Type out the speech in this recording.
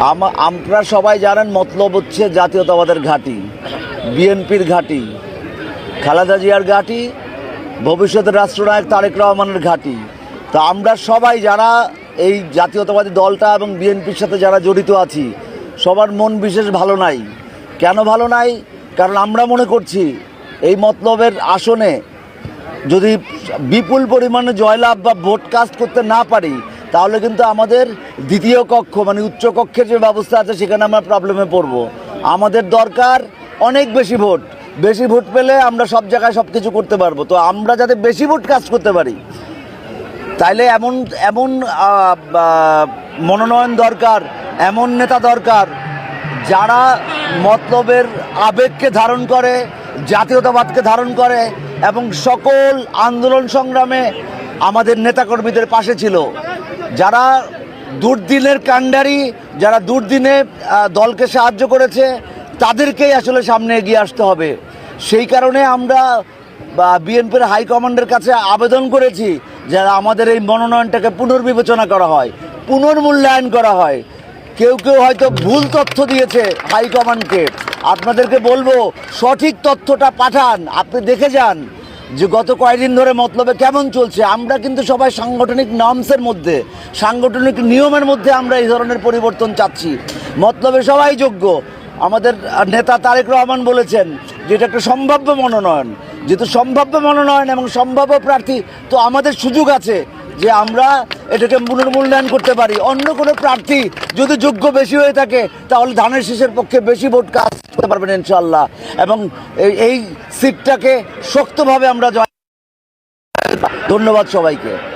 আমা- আমরা সবাই জানেন মতলব হচ্ছে জাতীয়তাবাদের ঘাঁটি, বিএনপির ঘাঁটি, খালেদা জিয়ার ঘাঁটি, ভবিষ্যতের রাষ্ট্রনায়ক তারেক রহমানের ঘাঁটি। তো আমরা সবাই যারা এই জাতীয়তাবাদী দলটা এবং বিএনপির সাথে যারা জড়িত আছি, সবার মন বিশেষ ভালো নাই। কেন ভালো নাই? কারণ আমরা মনে করছি এই মতলবের আসনে যদি বিপুল পরিমাণে জয়লাভ বা ভোট কাস্ট করতে না পারি তাহলে কিন্তু আমাদের দ্বিতীয় কক্ষ মানে উচ্চ কক্ষের যে ব্যবস্থা আছে, সেখানে আমরা প্রবলেমে পড়ব। আমাদের দরকার অনেক বেশি ভোট। বেশি ভোট পেলে আমরা সব জায়গায় সব কিছু করতে পারব। তো আমরা যাতে বেশি ভোট কাজ করতে পারি, তাইলে এমন এমন মনোনয়ন দরকার, এমন নেতা দরকার যারা মতলবের আবেগকে ধারণ করে, জাতীয়তাবাদকে ধারণ করে এবং সকল আন্দোলন সংগ্রামে আমাদের নেতাকর্মীদের পাশে ছিল। যারা দুর্দিনের কাণ্ডারি, যারা দুর্দিনে দলকে সাহায্য করেছে, তাদেরকেই আসলে সামনে এগিয়ে আসতে হবে। সেই কারণে আমরা বিএনপির হাইকমান্ডের কাছে আবেদন করেছি যারা আমাদের এই মনোনয়নটাকে পুনর্বিবেচনা করা হয়, পুনর্মূল্যায়ন করা হয়। কেউ কেউ হয়তো ভুল তথ্য দিয়েছে হাইকমান্ডকে আপনাদেরকে বলব, সঠিক তথ্যটা পাঠান, আপনি দেখে যান। যে গত কয়েকদিন ধরে মতলবে কেমন চলছে? আমরা কিন্তু সবাই সাংগঠনিক নর্মসের মধ্যে, সাংগঠনিক নিয়মের মধ্যে আমরা এই ধরনের পরিবর্তন চাচ্ছি। মতলবে সবাই যোগ্য। আমাদের নেতা তারেক রহমান বলেছেন যে এটা একটা সম্ভাব্য মনোনয়ন। যেহেতু সম্ভাব্য মনোনয়ন এবং সম্ভাব্য প্রার্থী তো আমাদের সুযোগ আছে। যে আমরা এটাকে পুনর্মূল্যায়ন করতে পারি। অন্য কোনো প্রার্থী যদি যোগ্য বেশি হয়ে থাকে, তাহলে ধানের শীষের পক্ষে বেশি ভোট কাজ করতে পারবেন ইনশাল্লাহ এবং এই- সিটটাকে শক্তভাবে আমরা ধন্যবাদ সবাইকে।